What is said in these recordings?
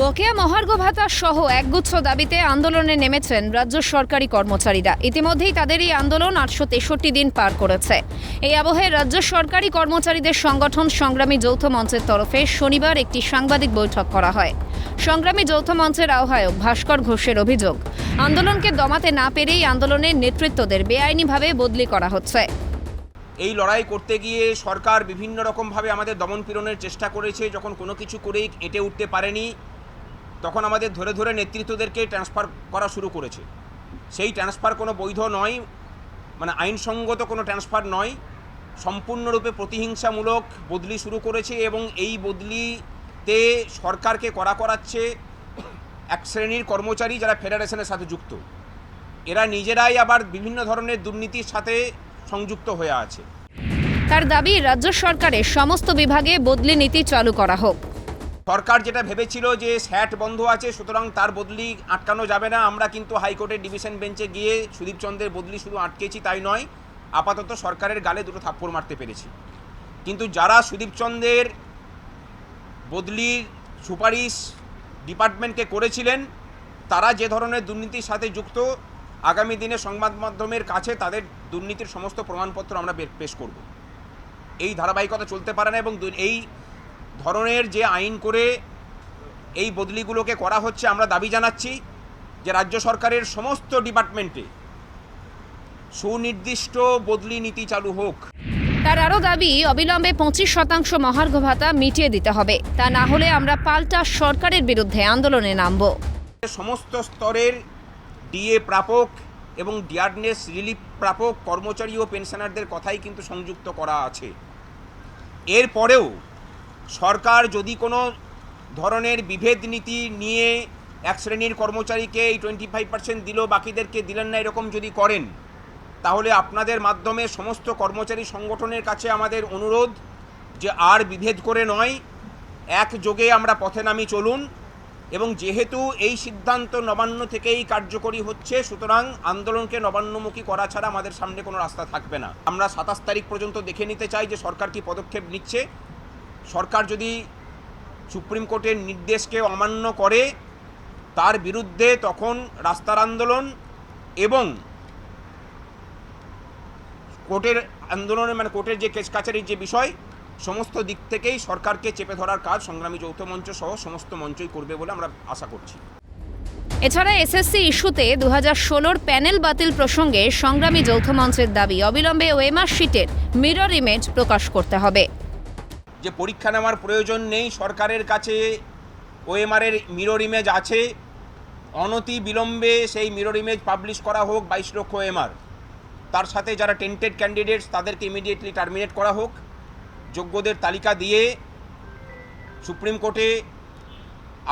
বকেয়া মহার্ঘ ভাতা সহ একগুচ্ছ দাবিতে আন্দোলনে নেমেছেন রাজ্য সরকারি কর্মচারীরা। ইতিমধ্যেই তাদের এই আন্দোলন আটশো তেষট্টি দিন পার করেছে। এই আবহে রাজ্য সরকারি কর্মচারীদের সংগঠন সংগ্রামী যৌথ মঞ্চের তরফে শনিবার একটি সাংবাদিক বৈঠক করা হয়। সংগ্রামী যৌথ মঞ্চের আহ্বায়ক ভাস্কর ঘোষের অভিযোগ, আন্দোলনকে দমাতে না পেরেই আন্দোলনের নেতৃত্বদের বেআইনিভাবে বদলি করা হচ্ছে। এই লড়াই করতে গিয়ে সরকার বিভিন্ন রকমভাবে আমাদের দমন পীড়নের চেষ্টা করেছে, যখন কোনো কিছু করেই এঁটে উঠতে পারেনি। তখন আমাদের ধরে ধরে নেতৃত্বদেরকে ট্রান্সফার করা শুরু করেছে। সেই ট্রান্সফার কোনো বৈধ নয় মানে আইনসঙ্গত কোনো ট্রান্সফার নয়। সম্পূর্ণরূপে প্রতিহিংসামূলক বদলি শুরু করেছে এবং এই বদলিতে সরকারকে করা করাচ্ছে এক শ্রেণির কর্মচারী যারা ফেডারেশনের সাথে যুক্ত। এরা নিজেরাই আবার বিভিন্ন ধরনের দুর্নীতির সাথে সংযুক্ত হয়ে আছে। তার দাবি, রাজ্য সরকারের সমস্ত বিভাগে বদলি নীতি চালু করা হোক। সরকার যেটা ভেবেছিল যে স্যাট বন্ধ আছে, সুতরাং তার বদলি আটকানো যাবে না। আমরা কিন্তু হাইকোর্টের ডিভিশন বেঞ্চে গিয়ে সুদীপ চন্দ্রের বদলি শুধু আটকেছি তাই নয়, আপাতত সরকারের গালে দুটো থাপ্পড় মারতে পেরেছি। কিন্তু যারা সুদীপ চন্দ্রের বদলির সুপারিশ ডিপার্টমেন্টকে করেছিলেন, তারা যে ধরনের দুর্নীতির সাথে যুক্ত, আগামী দিনে সংবাদ মাধ্যমের কাছে তাদের দুর্নীতির সমস্ত প্রমাণপত্র আমরা পেশ করব। এই ধারাবাহিকতা চলতে পারে না এবং এই ধরনের যে আইন করে এই বদলিগুলোকে করা হচ্ছে আমরা দাবি জানাচ্ছি যে রাজ্য সরকারের সমস্ত ডিপার্টমেন্টে সুনির্দিষ্ট বদলি নীতি চালু হোক। তার আরও দাবি অবিলম্বে পঁচিশ শতাংশ মহার্ঘ ভাতা মিটিয়ে দিতে হবে। তা না হলে আমরা পাল্টা সরকারের বিরুদ্ধে আন্দোলনে নামব। সমস্ত স্তরের ডিএ প্রাপক এবং ডিয়ারনেস রিলিফ প্রাপক কর্মচারী ও পেনশনারদের কথাই কিন্তু সংযুক্ত করা আছে। এরপরেও সরকার যদি কোনো ধরনের বিভেদ নীতি নিয়ে এক শ্রেণির কর্মচারীকে এই টোয়েন্টি ফাইভ পার্সেন্ট দিল, বাকিদেরকে দিলেন না এরকম যদি করেন, তাহলে আপনাদের মাধ্যমে সমস্ত কর্মচারী সংগঠনের কাছে আমাদের অনুরোধ যে আর বিভেদ করে নয় একযোগে আমরা পথে নামি চলুন এবং যেহেতু এই সিদ্ধান্ত নবান্ন থেকেই কার্যকরী হচ্ছে, সুতরাং আন্দোলনকে নবান্নমুখী করা ছাড়া আমাদের সামনে কোনো রাস্তা থাকবে না। আমরা সাতাশ তারিখ পর্যন্ত দেখে নিতে চাই যে সরকার কি পদক্ষেপ নিচ্ছে। সরকার যদি সুপ্রিম কোর্টের নির্দেশকে অমান্য করে, তার বিরুদ্ধে তখন রাস্তার আন্দোলন এবং কোর্টের আন্দোলনের মানে কোর্টের যে কেস কাছারির যে বিষয়, সমস্ত দিক থেকেই সরকারকে চেপে ধরার কাজ সংগ্রামী যৌথ মঞ্চ সহ সমস্ত মঞ্চই করবে বলে আমরা আশা করছি। এছাড়া এসএসসি ইস্যুতে দু হাজার ষোলোর প্যানেল বাতিল প্রসঙ্গে সংগ্রামী যৌথ মঞ্চের দাবি, অবিলম্বে ওয়েমার শিটের মিরর ইমেজ প্রকাশ করতে হবে। যে পরীক্ষা নেওয়ার প্রয়োজন নেই সরকারের কাছে ওএমআরের মিরর ইমেজ আছে, অনতি বিলম্বে সেই মিরর ইমেজ পাবলিশ করা হোক বাইশ লক্ষ ওএমআর তার সাথে যারা টেন্টেড ক্যান্ডিডেটস তাদেরকে ইমিডিয়েটলি টার্মিনেট করা হোক। যোগ্যদের তালিকা দিয়ে সুপ্রিম কোর্টে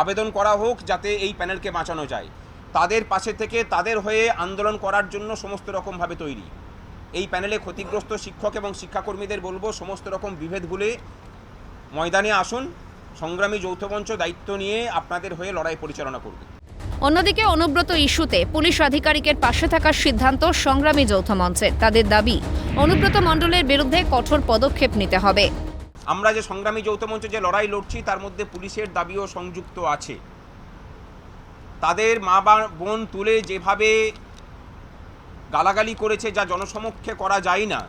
আবেদন করা হোক যাতে এই প্যানেলকে বাঁচানো যায়। তাদের পাশে থেকে তাদের হয়ে আন্দোলন করার জন্য সমস্ত রকমভাবে তৈরি। এই প্যানেলে ক্ষতিগ্রস্ত শিক্ষক এবং শিক্ষাকর্মীদের বলব, সমস্ত রকম বিভেদ ভুলে ময়দানে আসুন সংগ্রামী যৌথ মঞ্চ দায়িত্ব নিয়ে আপনাদের হয়ে লড়াই পরিচালনা করবে। অন্যদিকে অনুব্রত ইস্যুতে পুলিশ আধিকারিকের পাশে থাকার সিদ্ধান্ত সংগ্রামী যৌথ মঞ্চের তাদের দাবি অনুব্রত মণ্ডলের বিরুদ্ধে কঠোর পদক্ষেপ নিতে হবে। আমরা যে সংগ্রামী যৌথ মঞ্চ যে লড়াই লড়ছি তার মধ্যে পুলিশের দাবিও সংযুক্ত আছে। তাদের মা বা বোন তুলে যেভাবে গালাগালি করেছে যা জনসমক্ষে করা যায় না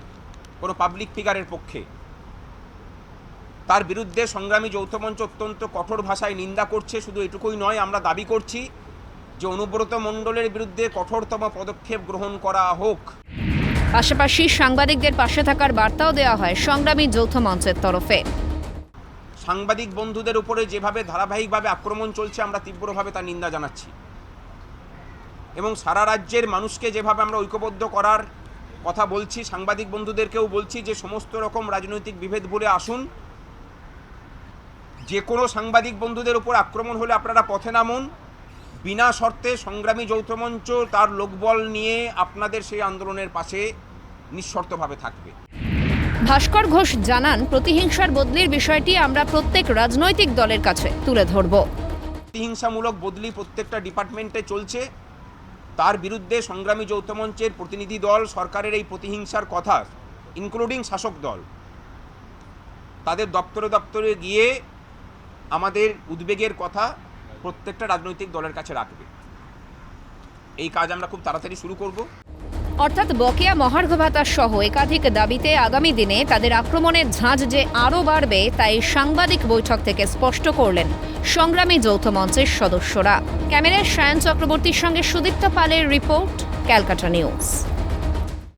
কোনো পাবলিক ফিগারের পক্ষে। তার বিরুদ্ধে সংগ্রামী যৌথ মঞ্চ অত্যন্ত কঠোর ভাষায় নিন্দা করছে শুধু এটুকুই নয় আমরা দাবি করছি যে অনুব্রত মণ্ডলের বিরুদ্ধে কঠোরতম পদক্ষেপ গ্রহণ করা হোক। পাশাপাশি সাংবাদিকদের পাশে থাকার বার্তাও দেওয়া হয় সংগ্রামী যৌথ মঞ্চের তরফে। সাংবাদিক বন্ধুদের উপরে যেভাবে ধারাবাহিকভাবে আক্রমণ চলছে আমরা তীব্রভাবে তার নিন্দা জানাচ্ছি। এবং সারা রাজ্যের মানুষকে যেভাবে আমরা ঐক্যবদ্ধ করার কথা বলছি সাংবাদিক বন্ধুদেরকেও বলছি যে সমস্ত রকম রাজনৈতিক বিভেদ বলে আসুন। যে কোনো সাংবাদিক বন্ধুদের উপর আক্রমণ হলে আপনারা পথে নামুন। বিনা শর্তে সংগ্রামী যৌথ মঞ্চ তার লোকবল নিয়ে আপনাদের সেই আন্দোলনের পাশে নিঃশর্তভাবে থাকবে। ভাস্কর ঘোষ জানান প্রতিহিংসার বদলির বিষয়টি আমরা প্রত্যেক রাজনৈতিক দলের কাছে তুলে ধরব। প্রতিহিংসামূলক বদলি প্রত্যেকটা ডিপার্টমেন্টে চলছে। তার বিরুদ্ধে সংগ্রামী যৌথ মঞ্চের প্রতিনিধি দল সরকারের এই প্রতিহিংসার কথা ইনক্লুডিং শাসক দল তাদের দপ্তরে দপ্তরে গিয়ে আমাদের উদ্বেগের কথা প্রত্যেকটা রাজনৈতিক দলের কাছে রাখবে। এই কাজ আমরা খুব তাড়াতাড়ি শুরু করব। অর্থাৎ বকেয়া মহার্ঘ ভাতা সহ একাধিক দাবিতে আগামী দিনে তাদের আক্রমণের ঝাঁজ যে আরও বাড়বে, তাই সাংবাদিক বৈঠক থেকে স্পষ্ট করলেন সংগ্রামী যৌথ মঞ্চের সদস্যরা। ক্যামেরায় সায়ন চক্রবর্তীর সঙ্গে সুদীপ্ত পালের রিপোর্ট, ক্যালকাটা নিউজ।